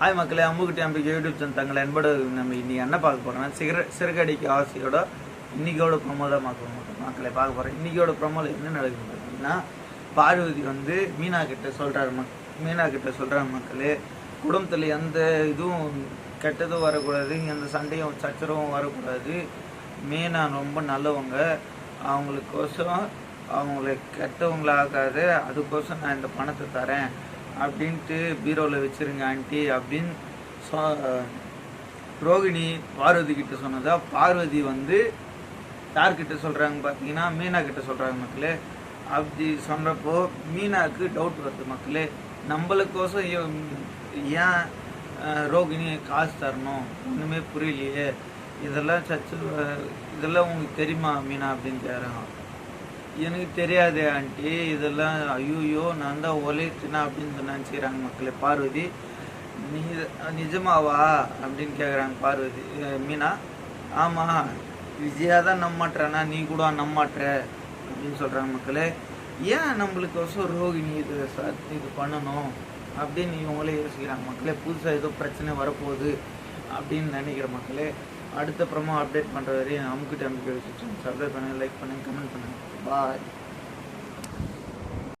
Hi மக்களே. அம்புக்குட்டி அம்பிக்கை YouTube channel தங்களை என்போட நம்ம இன்னைக்கு என்ன பார்க்க போறோம்னா சிகர சிறுகடிக்கு ஆசையோட இன்னைக்கோட ப்ரொமோ தான் பார்க்க மக்களை பார்க்க போறோம். இன்னைக்கோட ப்ரொமோல என்ன நடக்குது பார்த்தீங்கன்னா பார்வதி வந்து மீனா கிட்ட சொல்றாரு மக் மீனா கிட்ட சொல்றாரு மக்களே. குடும்பத்தில் எந்த இதுவும் கெட்டதும் வரக்கூடாது. எந்த சண்டையும் சச்சரவும் வரக்கூடாது. மீனா ரொம்ப நல்லவங்க. அவங்களுக்கோசரம் அவங்கள கெட்டவங்களாகாது அதுக்கோசம் நான் இந்த பணத்தை தரேன். அப்படின்ட்டு பீரோவில் வச்சிருங்க ஆண்டி அப்படின்னு சொ ரோகிணி பார்வதி கிட்ட சொன்னதா பார்வதி வந்து யார்கிட்ட சொல்கிறாங்க பார்த்தீங்கன்னா மீனா கிட்ட சொல்கிறாங்க மக்களே. அப்படி சொன்னப்போ மீனாக்கு டவுட் வருது மக்களே. நம்மளுக்கோசம் ஏன் ரோகிணி காசு தரணும்? ஒன்றுமே புரியலையே. இதெல்லாம் சச்சு இதெல்லாம் உங்களுக்கு தெரியுமா மீனா அப்படின்னு கேட்குறாங்க எனக்கு தெரியாது ஆண்டி. இதெல்லாம் ஐயோயோ நான் தான் ஒலைத்தினா அப்படின்னு நினச்சிக்கிறாங்க மக்களே. பார்வதி நீ நிஜமாவா அப்படின்னு கேட்குறாங்க பார்வதி. மீனா ஆமாம் விஜயா தான் நம்மாட்டுறனா நீ கூட நம்மாட்டுற அப்படின்னு சொல்கிறாங்க மக்களே. ஏன் நம்மளுக்கு வருஷம் ரோகிணி இது சார் இது பண்ணணும் அப்படின்னு இவங்களே யோசிக்கிறாங்க மக்களே. புதுசாக ஏதோ பிரச்சனை வரப்போகுது அப்படின்னு நினைக்கிற மக்களே. அடுத்த ப்ரமோ அப்டேட் பண்ணுற வரையும் அமுக்கிட்டு அமுக்கிட்டு சப்ஸ்கிரைப் பண்ணுங்கள் லைக் பண்ணுங்கள் கமெண்ட் பண்ணுங்கள் பாய்